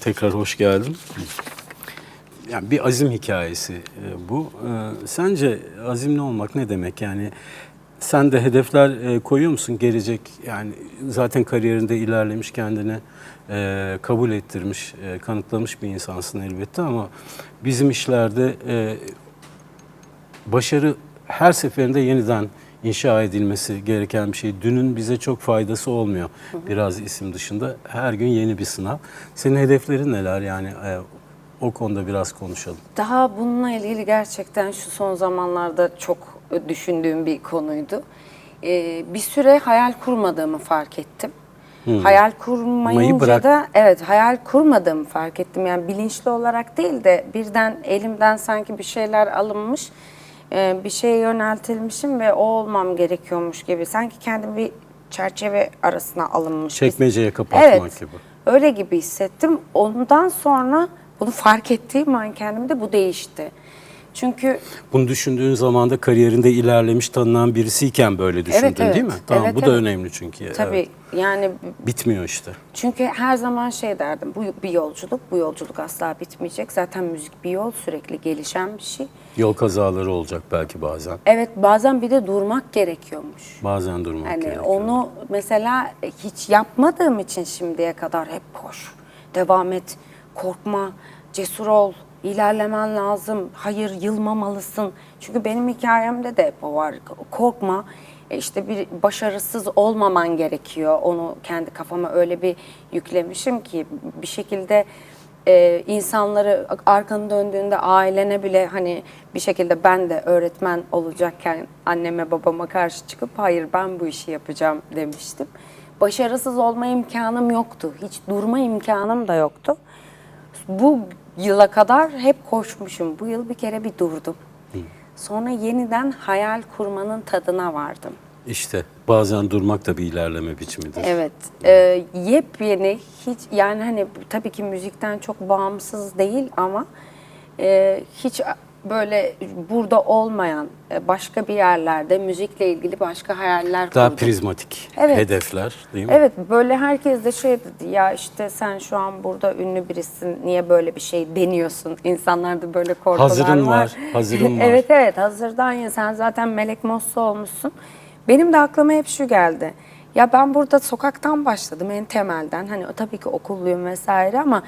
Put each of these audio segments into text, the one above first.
tekrar hoş geldin. Yani bir azim hikayesi e, bu. E, Sence azimli olmak ne demek? Yani sen de hedefler e, koyuyor musun gelecek? Yani zaten kariyerinde ilerlemiş kendini kabul ettirmiş, kanıtlamış bir insansın elbette ama bizim işlerde başarı her seferinde yeniden inşa edilmesi gereken bir şey. Dünün bize çok faydası olmuyor. Biraz isim dışında. Her gün yeni bir sınav. Senin hedeflerin neler yani? e, o konuda biraz konuşalım. Daha bununla ilgili gerçekten şu son zamanlarda çok düşündüğüm bir konuydu. Ee, bir süre hayal kurmadığımı fark ettim. Hayal kurmayınca da evet hayal kurmadığımı fark ettim. Yani bilinçli olarak değil de birden elimden sanki bir şeyler alınmış, e, bir şeye yöneltilmişim ve o olmam gerekiyormuş gibi. Sanki kendimi bir çerçeve arasına alınmış. Çekmeceye kapatmak Evet. gibi. Öyle gibi hissettim. Ondan sonra bunu fark ettiğim an kendimde bu değişti. Çünkü Bunu düşündüğün zaman da kariyerinde ilerlemiş tanınan birisiyken böyle düşündün Evet, evet. değil mi? Tamam Evet, bu da evet. önemli çünkü. tabii Evet. yani Bitmiyor işte. çünkü her zaman şey derdim. Bu bir yolculuk. Bu yolculuk asla bitmeyecek. Zaten müzik bir yol sürekli gelişen bir şey. Yol kazaları olacak belki bazen. Evet bazen bir de durmak gerekiyormuş. Bazen durmak Hani gerekiyor. onu mesela hiç yapmadığım için şimdiye kadar hep koş, devam et, korkma, cesur ol, ilerlemen lazım, hayır yılmamalısın. Çünkü benim hikayemde de hep o var. Korkma, e işte bir başarısız olmaman gerekiyor. Onu kendi kafama öyle bir yüklemişim ki bir şekilde e, insanları arkanı döndüğünde ailene bile hani bir şekilde ben de öğretmen olacakken anneme babama karşı çıkıp hayır ben bu işi yapacağım demiştim. Başarısız olma imkanım yoktu. Hiç durma imkanım da yoktu. Bu yıla kadar hep koşmuşum. Bu yıl bir kere bir durdum. Sonra yeniden hayal kurmanın tadına vardım. İşte bazen durmak da bir ilerleme biçimidir. Evet. E, yepyeni hiç yani hani tabii ki müzikten çok bağımsız değil ama e, hiç böyle burada olmayan e, başka bir yerlerde müzikle ilgili başka hayaller Daha kurdum. prizmatik Evet. hedefler değil mi? Evet böyle herkes de şey dedi ya işte sen şu an burada ünlü birisin niye böyle bir şey deniyorsun? İnsanlarda böyle korkular Hazırın var. var, hazırın var. evet evet hazırdan ya sen zaten Melek Mosso olmuşsun. Benim de aklıma hep şu geldi. Ya ben burada sokaktan başladım en temelden. Hani tabii ki okulluyum vesaire ama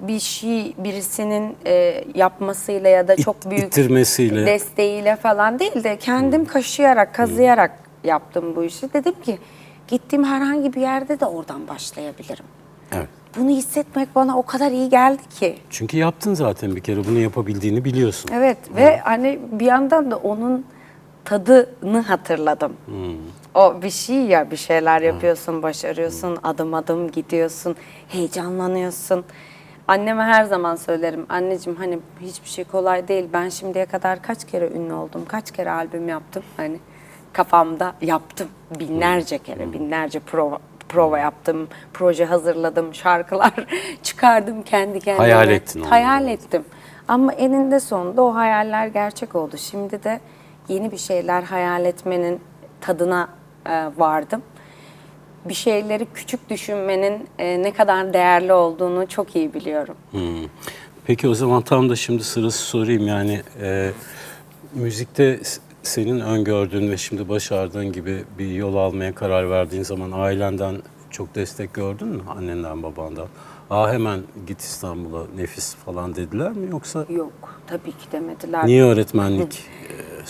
bir şey birisinin e, yapmasıyla ya da çok büyük ittirmesiyle. desteğiyle falan değil de kendim kaşıyarak, kazıyarak yaptım bu işi. Dedim ki gittiğim herhangi bir yerde de oradan başlayabilirim. Evet. Bunu hissetmek bana o kadar iyi geldi ki. Çünkü yaptın zaten bir kere bunu yapabildiğini biliyorsun. Evet ve hani bir yandan da onun tadını hatırladım. O bir şey ya bir şeyler yapıyorsun, başarıyorsun, adım adım gidiyorsun, heyecanlanıyorsun. Anneme her zaman söylerim. Anneciğim hani hiçbir şey kolay değil. Ben şimdiye kadar kaç kere ünlü oldum, kaç kere albüm yaptım. Hani kafamda yaptım. Binlerce kere, binlerce prova, prova yaptım, proje hazırladım, şarkılar çıkardım kendi kendime. Hayal ettin onları. Hayal ettim. Ama eninde sonunda o hayaller gerçek oldu. Şimdi de yeni bir şeyler hayal etmenin tadına e, vardım. Bir şeyleri küçük düşünmenin e, ne kadar değerli olduğunu çok iyi biliyorum. Hmm. Peki o zaman tam da şimdi sırası sorayım yani e, müzikte senin öngördüğün ve şimdi başardığın gibi bir yol almaya karar verdiğin zaman ailenden çok destek gördün mü annenden babandan? Aa hemen git İstanbul'a nefis falan dediler mi yoksa Yok, tabii ki demediler. niye öğretmenlik?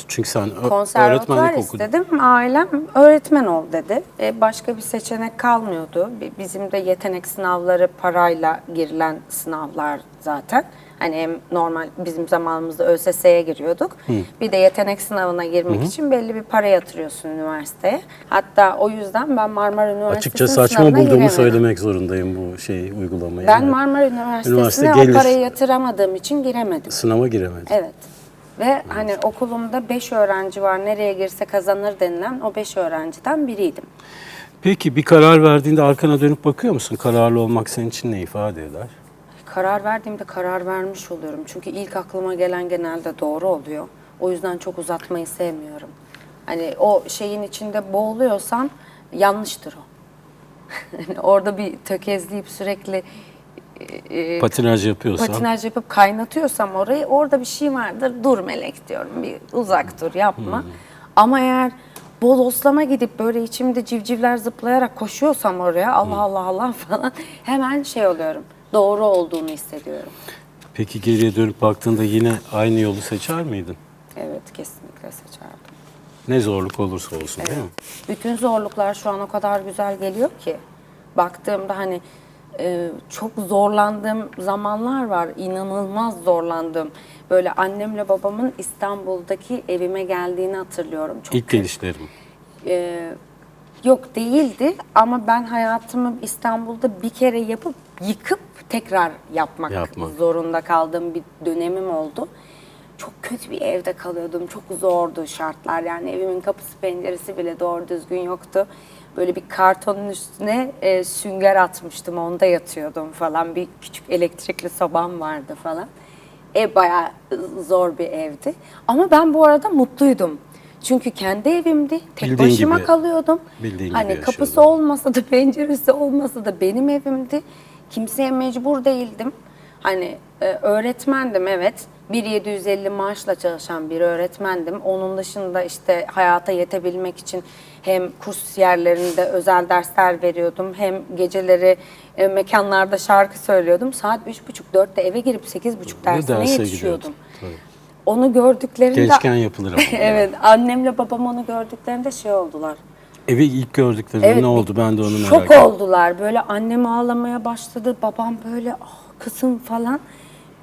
Çünkü sen öğretmenlik okudun. istedim. Ailem öğretmen ol dedi. E, başka bir seçenek kalmıyordu. Bi- Bizim de yetenek sınavları parayla girilen sınavlar zaten. Hani hem normal bizim zamanımızda ÖSS'ye giriyorduk. Bir de yetenek sınavına girmek için belli bir para yatırıyorsun üniversiteye. Hatta o yüzden ben Marmara Üniversitesi'nin Açıkça saçma bulduğumu giremedim. söylemek zorundayım bu şey uygulamayı. Ben. Marmara Üniversitesi'ne Üniversite o gelir. parayı yatıramadığım için giremedim. Sınava giremedim. Evet. Ve hani okulumda 5 öğrenci var nereye girse kazanır denilen o 5 öğrenciden biriydim. Peki bir karar verdiğinde arkana dönüp bakıyor musun? Kararlı olmak senin için ne ifade eder? Karar verdiğimde karar vermiş oluyorum. Çünkü ilk aklıma gelen genelde doğru oluyor. O yüzden çok uzatmayı sevmiyorum. Hani o şeyin içinde boğuluyorsan yanlıştır o. Hani orada bir tökezleyip sürekli e, Patinaj yapıyorsan. patinaj yapıp kaynatıyorsam orayı orada bir şey vardır. Dur melek diyorum bir uzak dur yapma. Ama eğer bodoslama gidip böyle içimde civcivler zıplayarak koşuyorsam oraya Allah Allah Allah falan hemen şey oluyorum. Doğru olduğunu hissediyorum. Peki geriye dönüp baktığında yine aynı yolu seçer miydin? Evet kesinlikle seçerdim. Ne zorluk olursa olsun değil mi? Bütün zorluklar şu an o kadar güzel geliyor ki. Baktığımda hani e, çok zorlandığım zamanlar var. İnanılmaz zorlandım. Böyle annemle babamın İstanbul'daki evime geldiğini hatırlıyorum. Çok İlk gelişlerim. e, yok değildi ama ben hayatımı İstanbul'da bir kere yapıp yıkıp tekrar yapmak, Yapmak. zorunda kaldığım bir dönemim oldu. Çok kötü bir evde kalıyordum. Çok zordu şartlar. Yani evimin kapısı penceresi bile doğru düzgün yoktu. Böyle bir kartonun üstüne e, sünger atmıştım. Onda yatıyordum falan. Bir küçük elektrikli sobam vardı falan. Ev bayağı zor bir evdi. Ama ben bu arada mutluydum. Çünkü kendi evimdi. Tek Bildiğin başıma gibi. kalıyordum. Bildiğin gibi hani kapısı yaşıyordun. olmasa da penceresi olmasa da benim evimdi. Kimseye mecbur değildim. Hani e, öğretmendim evet. 1750 maaşla çalışan bir öğretmendim. Onun dışında işte hayata yetebilmek için hem kurs yerlerinde özel dersler veriyordum. Hem geceleri e, mekanlarda şarkı söylüyordum. Saat 3.30-4'te eve girip 8.30 dersine derse yetişiyordum. gidiyordun. Tabii. Onu gördüklerinde... Gençken yapılır ama. evet annemle babam onu gördüklerinde şey oldular. Evi ilk gördüklerinde Evet, ne oldu ben de onu merak Şok ediyorum. oldular. Böyle annem ağlamaya başladı. Babam böyle ah kızım falan.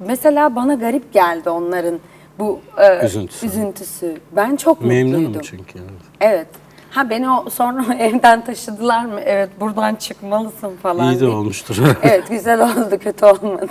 Mesela bana garip geldi onların bu e, Üzüntüsü. üzüntüsü. Ben çok Memnunum mutluydum. çünkü. evet. Evet. Ha beni o sonra evden taşıdılar mı? Evet buradan çıkmalısın falan. İyi de diye. olmuştur. Evet güzel oldu kötü olmadı.